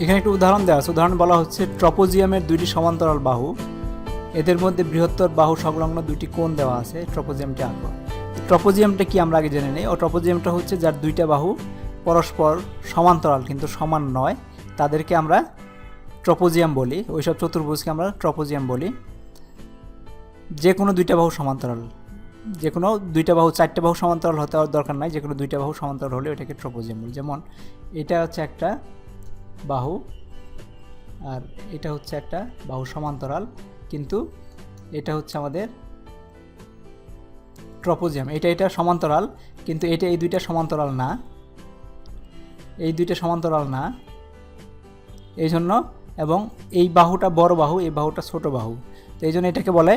এখানে একটু উদাহরণ দেওয়া আছে। উদাহরণ বলা হচ্ছে, ট্রপোজিয়ামের দুইটি সমান্তরাল বাহু। এদের মধ্যে বৃহত্তর বাহু সংলগ্ন দুইটি কোণ দেওয়া আছে, ট্রপোজিয়ামটি আঁকো। ট্রপোজিয়ামটা কি আমরা আগে জেনে নিই। ও ট্রপোজিয়ামটা হচ্ছে যার দুইটা বাহু পরস্পর সমান্তরাল কিন্তু সমান নয়। তাদেরকে আমরা ট্রপোজিয়াম বলি। ওইসব চতুর্ভুজকে আমরা ট্রপোজিয়াম বলি। যে কোনো দুইটা বাহু সমান্তরাল। যে কোনো দুইটা বাহু, চারটে বাহু সমান্তরাল হতে দরকার নাই। যে কোনো দুইটা বাহু সমান্তরাল হলে ওইটাকে ট্রপোজিয়াম বলি। যেমন এটা হচ্ছে একটা বাহু, আর এটা হচ্ছে একটা বাহু সমান্তরাল, কিন্তু এটা হচ্ছে আমাদের ট্রপোজিয়াম। এটা এটা সমান্তরাল, কিন্তু এটা এই দুইটা সমান্তরাল না। এই দুইটা সমান্তরাল না। এই জন্য এবং এই বাহুটা বড় বাহু, এই বাহুটা ছোট বাহু। তো এই জন্য এটাকে বলে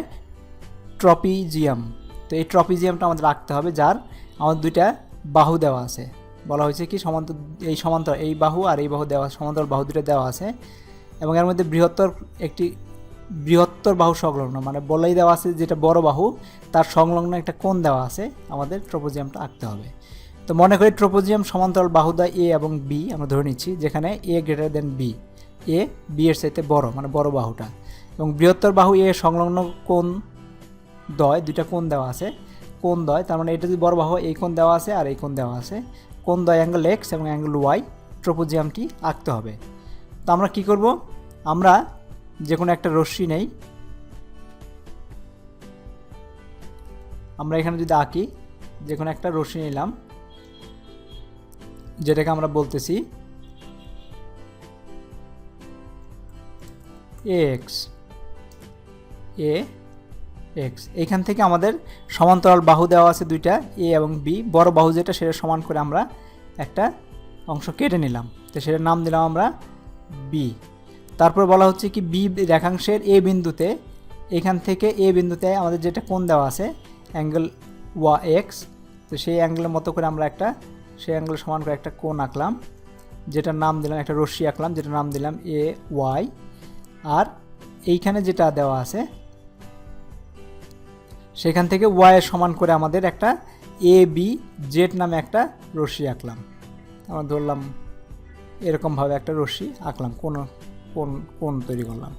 ট্রপিজিয়াম। তো এই ট্রপিজিয়ামটা আমাদের রাখতে হবে, যার আমাদের দুইটা বাহু দেওয়া আছে। বলা হয়েছে কি, সমান্ত, এই সমান্তর এই বাহু আর এই বাহু দেওয়া, সমান্তরাল বাহু দুটো দেওয়া আছে। এবং এর মধ্যে বৃহত্তর একটি, বৃহত্তর বাহু সংলগ্ন মানে বলাই দেওয়া আছে যেটা বড় বাহু, তার সংলগ্ন একটা কোণ দেওয়া আছে, আমাদের ট্রোপোজিয়ামটা আঁকতে হবে। তো মনে করি ট্রোপোজিয়াম সমান্তরাল বাহুদা এ এবং বি, আমরা ধরে নিচ্ছি, যেখানে A greater than B, A, B এর চাইতে বড় মানে বড় বাহুটা। এবং বৃহত্তর বাহু এ সংলগ্ন কোণ দয়, দুইটা কোণ দেওয়া আছে, কোণ দয়, তার মানে এটা যদি বড় বাহু এই কোণ দেওয়া আছে আর এই কোণ দেওয়া আছে। কোণ দয় অ্যাঙ্গেল এক্স এবং অ্যাঙ্গেল ওয়াই ট্রপোজিয়ামটি আঁকতে হবে। তো আমরা কি করব? আমরা যে কোনো একটা রশ্মি নেই। আমরা এখানে যদি আঁকি যে কোনো একটা রশ্মি নিলাম, যেটাকে আমরা বলতেছি এক্স এ এক্স এইখান থেকে আমাদের সমান্তরাল বাহু দেওয়া আছে দুইটা এ এবং বি বড় বাহু যেটা, সেটা সমান করে আমরা একটা অংশ কেটে নিলাম। তো সেটার নাম দিলাম আমরা বি তারপর বলা হচ্ছে কি বি রেখাংশের এ বিন্দুতে, এখান থেকে এ বিন্দুতে আমাদের যেটা কোণ দেওয়া আছে, অ্যাঙ্গেল ওয়া এক্স। তো সেই অ্যাঙ্গেলের মতো করে আমরা একটা, সেই অ্যাঙ্গেল সমান করে একটা কোণ আঁকলাম। যেটার নাম দিলাম, একটা রশ্মি আঁকলাম, যেটার নাম দিলাম এ ওয়াই আর এইখানে যেটা দেওয়া আছে সেখান থেকে ওয়াইয়ের সমান করে আমাদের একটা এ বি জেড নামে একটা রশ্মি আঁকলাম। আমরা ধরলাম এরকমভাবে একটা রশ্মি আঁকলাম, কোন কোন কোন তৈরি করলাম।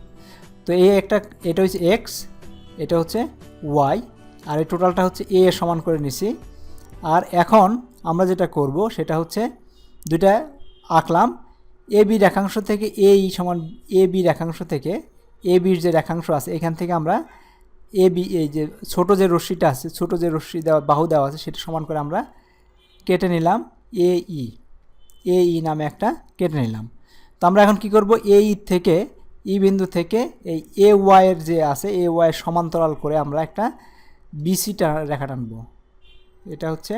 তো এ একটা, এটা হচ্ছে এক্স এটা হচ্ছে ওয়াই আর এই টোটালটা হচ্ছে এ সমান করে নিছি। আর এখন আমরা যেটা করব, সেটা হচ্ছে দুইটা আঁকলাম। এ বি রেখাংশ থেকে এ সমান এ বি রেখাংশ থেকে এ বির যে রেখাংশ আছে, এখান থেকে আমরা এ বি এই যে ছোট যে রশ্মিটা আছে, ছোট যে রশ্মি দেওয়া, বাহু দেওয়া আছে, সেটা সমান করে আমরা কেটে নিলাম এ ই এ ই নামে একটা কেটে নিলাম। তো আমরা এখন কি করব? এ ই থেকে ই বিন্দু থেকে এই এ ওয়াইয়ের যে আছে এ ওয়াইয়ের সমান্তরাল করে আমরা একটা বিসিটা রেখা টানবো। এটা হচ্ছে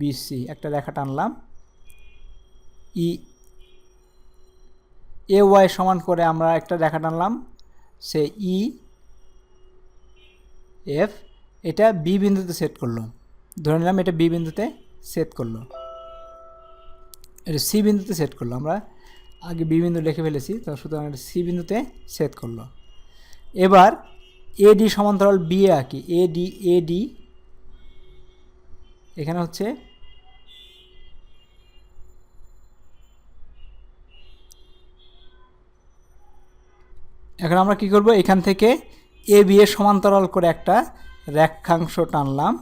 বিসি একটা রেখা টানলাম। ই এ ওয়াই সমান করে আমরা একটা রেখা টানলাম। সে ই এফ এটা বি বিন্দুতে সেট করল। ধরে নিলাম এটা বি বিন্দুতে সেট করল। এটা সি বিন্দুতে সেট করল। আমরা আগে বি বিন্দু লিখে ফেলেছি তো সুতরাং এটা সি বিন্দুতে সেট করল। এবার এডি সমান্তরাল বি এ আঁকি এডি এডি এখানে হচ্ছে এখন আমরা কি করব? এখান থেকে এ বি এর সমান্তরাল করে একটা রেখাংশ টানলাম,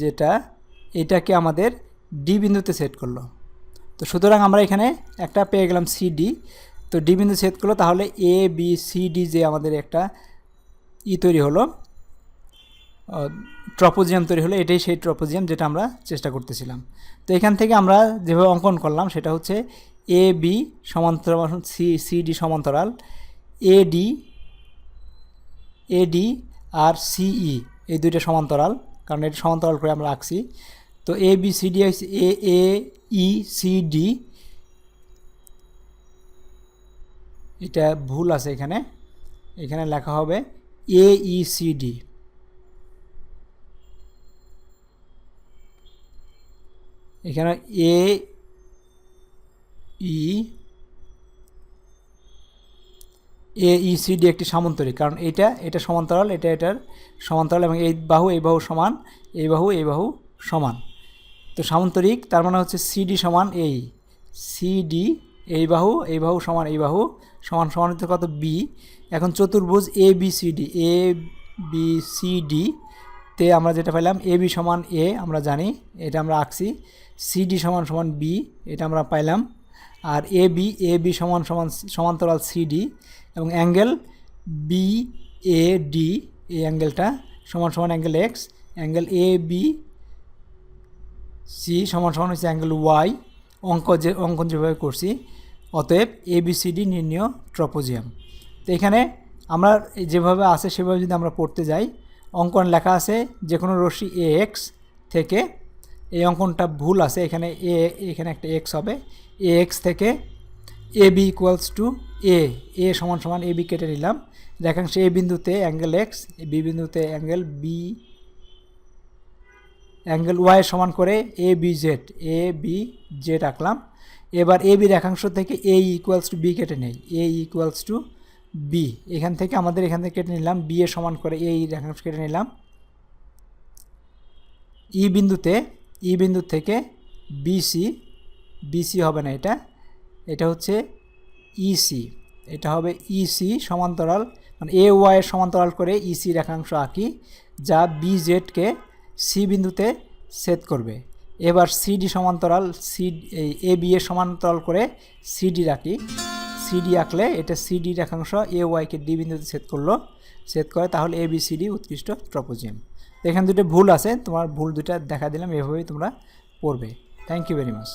যেটা এটাকে আমাদের ডি বিন্দুতে সেট করল। তো সুতরাং আমরা এখানে একটা পেয়ে গেলাম সিডি তো ডি বিন্দু সেট করল, তাহলে এ বি সি ডি যে আমাদের একটা ই তৈরি হলো ট্রপোজিয়াম তৈরি হলো, এটাই সেই ট্রপোজিয়াম যেটা আমরা চেষ্টা করতেছিলাম। তো এখান থেকে আমরা যেভাবে অঙ্কন করলাম, সেটা হচ্ছে এ বি সমান্তরাল সি সি ডি সমান্তরাল এডি এডি আর সিই এই দুইটা সমান্তরাল, কারণ এটা সমান্তরাল করে আমরা আঁকছি। তো এ বি সি ডি হচ্ছে এ এ ই সি ডি এটা ভুল আছে এখানে। এখানে লেখা হবে এ ই সি ডি এখানে এ ই এ ইসিডি একটি সামান্তরিক কারণ এটা এটা সমান্তরাল, এটা এটার সমান্তরাল এবং এই বাহু এই বাহু সমান, এই বাহু এই বাহু সমান। তো সামান্তরিক, তার মানে হচ্ছে সিডি সমান এই সিডি এই বাহু এই বাহু সমান, এই বাহু সমান সমান হচ্ছে কত? বি এখন চতুর্ভুজ A B C D A B C D তে আমরা যেটা পেলাম এ বি সমান এ আমরা জানি, এটা আমরা আঁকছি। সিডি সমান সমান বি এটা আমরা পাইলাম আর এ বি এ বি সমান সমান সমান্তরাল সিডি এবং অ্যাঙ্গেল বি এ ডি এই অ্যাঙ্গেলটা সমান সমান angle X angle A B C সমান সমান হচ্ছে অ্যাঙ্গেল ওয়াই অঙ্ক যে, অঙ্কন যেভাবে করছি, অতএব এ বি সি ডি নির্ণয় ট্রপোজিয়াম। তো এখানে আমরা যেভাবে আছে সেভাবে যদি আমরা পড়তে যাই, অঙ্কন লেখা আছে যে কোনো রশ্মি এ এক্স থেকে এই অঙ্কনটা ভুল আছে, এখানে এ এখানে একটা এক্স হবে। এ এক্স থেকে A B equals to A A সমান সমান এ বি কেটে নিলাম। রেখাংশ এ বিন্দুতে অ্যাঙ্গেল এক্স বি বিন্দুতে অ্যাঙ্গেল বি অ্যাঙ্গেল ওয়াই সমান করে A B Z A B Z আঁকলাম। এবার এ বি রেখাংশ থেকে এ ইকুয়ালস টু বি কেটে নেই। এ ইকুয়ালস টু বি এখান থেকে আমাদের এখান থেকে কেটে নিলাম। বি এ সমান করে এই রেখাংশ কেটে নিলাম। ই বিন্দুতে ই বিন্দু থেকে বিসি বিসি হবে না এটা। এটা হচ্ছে ইসি এটা হবে ইসি সমান্তরাল মানে এ ওয়াই এর সমান্তরাল করে ইসি রেখাংশ আঁকি, যা বি জেডকে সি বিন্দুতে ছেদ করবে। এবার সিডি সমান্তরাল সি এ বি এর সমান্তরাল করে সিডি রাখি সিডি আঁকলে এটা সিডি রেখাংশ এ ওয়াইকে ডি বিন্দুতে ছেদ করল। ছেদ করে তাহলে এ বি সিডি উৎকৃষ্ট ট্রপোজিয়াম। এখানে দুটো ভুল আছে, তোমার ভুল দুটা দেখা দিলাম, এভাবেই তোমরা পড়বে। Thank you very much